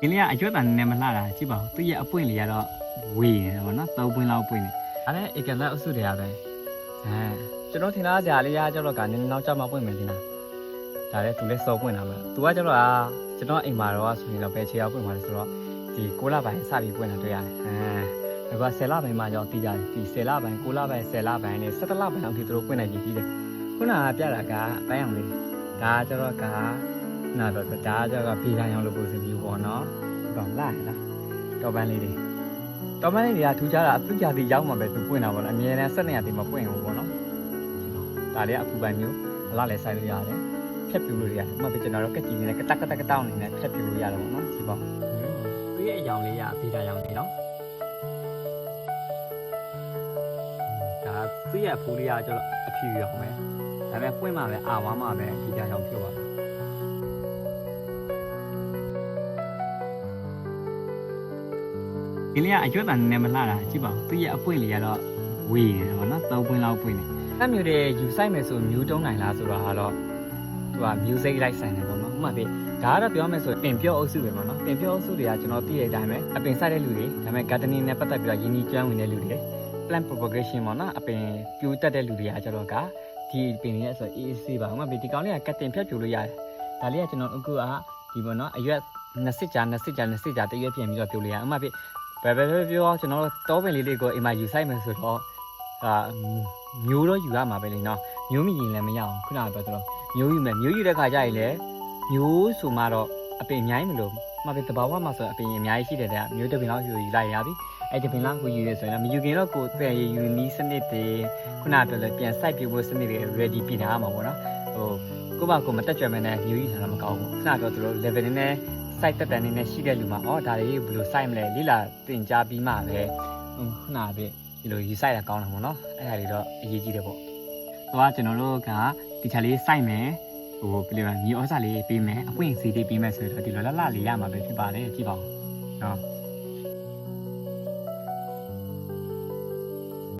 ဒီလေးကအကျွတ်တန်နဲ့မလှတာကြည့်ပါဦးသူရဲ့အပွင့်လေးကတော့ဝေးနေတယ်ဗောနော်သုံးပွင့်လောက်ပွင့်နေဒါနဲ့ဧကလက်အုပ်စုတွေကပဲအဲကျွန်တော်ထင်တာကြာလေးရကျတော့ကနင်းနောက်ကျမှပွင့်မယ်ထင်တာဒါလည်းသူလည်းစော်ပွင့်တာပဲသူကကျတော့အာကျွန်တော်အိမ်မှာတော့ဆိုရင်တော့ဘယ်ချေအောင်ပွင့်မှာလဲဆိုတော့ဒီ6လပိုင်းစပြီးပွင့်တာတွေ့ရတယ်အဲဒါက10လပိုင်းမှကြောင့်တည်ကြတယ်ဒီ10လပိုင်း6လပိုင်း10လပိုင်းနဲ့17လပိုင်းအောင်ဒီသူတို့ပွင့်နိုင်ကြည့်ကြီးတယ်ခုနကပြတာကအပိုင်းအောင်လေးဒါကျတော့က နာတော့ဒါကျတော့ဖေးတိုင်းအောင်လို့ပုံစံမျိုးပေါ့နော်တော့လာလားတော့ပန်းလေးတွေတော်မန်လေးတွေကထူးခြားတာအသူကြာတိရောက်မှပဲသူပွင့်တာပေါ့နော်အမြဲတမ်းဆက်နေရတိမပွင့်ဘူးပေါ့နော်ဒါလေးအပူပိုင်မျိုးအလားလဲဆိုင်လို့ရတယ်ဖြတ်ပြူလို့ရတယ်ဥပမာပြကျွန်တော်တို့ကက်ကြီးနေနဲ့ကတက်ကတက်ကတောင်းနေနဲ့ဖြတ်ပြူလို့ရတယ်ပေါ့နော်ဒီပေါ့သူရဲ့အယောင်လေးကအဖေးတာရောင်နေနော်ဒါသူ့ရဲ့အဖူးလေးကကျတော့အဖြူရောင်ပဲဒါပေမဲ့ပွင့်မှပဲအာဝါမှပဲဒီကြရောင်ဖြစ်သွား ဒီလေးကအကျွတ်တန်နဲ့မလှတာကြည့်ပါဦးသူရဲ့အပွင့်လေးကတော့ဝေးနေတယ်ဗောနော်သုံးပွင့်လောက်ပွင့်နေ။အဲ့မျိုးတွေယူဆိုင်မယ်ဆိုမျိုးတုံးနိုင်လားဆိုတော့ဟာတော့သူက music လိုက်ဆိုင်တယ်ပေါ့နော်။ဥပမာပြဒါကတော့ပြောမယ်ဆိုရင်ပင်ပြောအုပ်စုပဲပေါ့နော်။ပင်ပြောအုပ်စုတွေကကျွန်တော်သိတဲ့အတိုင်းပဲအပင်ဆိုင်တဲ့လူတွေဒါပေမဲ့ gardening နဲ့ပတ်သက်ပြီးတော့ရင်းနှီးကျွမ်းဝင်တဲ့လူတွေ plant propagation ပေါ့နော်။အပင်ပြိုတက်တဲ့လူတွေကကျတော့ကဒီပင်တွေနဲ့ဆို EAC ပါဥပမာပြဒီကောင်လေးကကတ်တင်ဖြတ်ပြိုလို့ရတယ်။ဒါလေးကကျွန်တော်အခုကဒီပေါ့နော်အရွက်20ကြာ20ကြာ20ကြာတရွက်ပြင်ပြီးတော့ပြိုလို့ရဥပမာပြ ဘယ်ဘယ်ဘယ်ပြောကျွန်တော်တောပင်လေးတွေကိုအိမ်မှာယူဆိုင်မယ်ဆိုတော့အာမျိုးတော့ယူရမှာပဲလေနော်မျိုးမိရင်လည်းမရအောင်ခုနကပြောသလိုမျိုးယူမယ်မျိုးယူတဲ့ခါကျရင်လည်းမျိုးဆိုမှတော့အပင်အများကြီးမလို့မှပဲတဘာဝမှာဆိုအပင်အများကြီးရှိတယ်တဲ့မျိုးတစ်ပင်လောက်ယူယူလိုက်ရပြီအဲ့ဒီပင်လောက်ကိုယူရဲဆိုရင်တော့မယူခင်တော့ကိုယ်တဲ့ယူနီးစနစ်တွေခုနကပြောလဲပြန်စိုက်ပြဖို့စနစ်တွေ ready ပြင်ထားမှာပေါ့နော်ဟိုကိုယ့်ဘာကိုယ်မတက်ကြွမယ်နဲ့မျိုးယူထားတာမကောင်းဘူးခုနကပြောသလို level နဲ့ site တက်တန်နေနဲ့ရှိတဲ့လူမှာဩဒါတွေဘယ်လို site မလဲလိလာတင်ကြားပြီးမှပဲခုနကပြဒီလိုယူဆိုင်တာကောင်းတာပေါ့နော်အဲ့ဒါတွေတော့အရေးကြီးတယ်ပေါ့။ဟိုကကျွန်တော်တို့ကဒီချာလေးစိုက်မယ်ဟိုပြလေမြေဩစာလေးပေးမယ်အပွင့်စီလေးပေးမယ်ဆိုတော့ဒီလိုလှလှလေးရမှာပဲဖြစ်ပါတယ်ကြည့်ပါဦး။နော်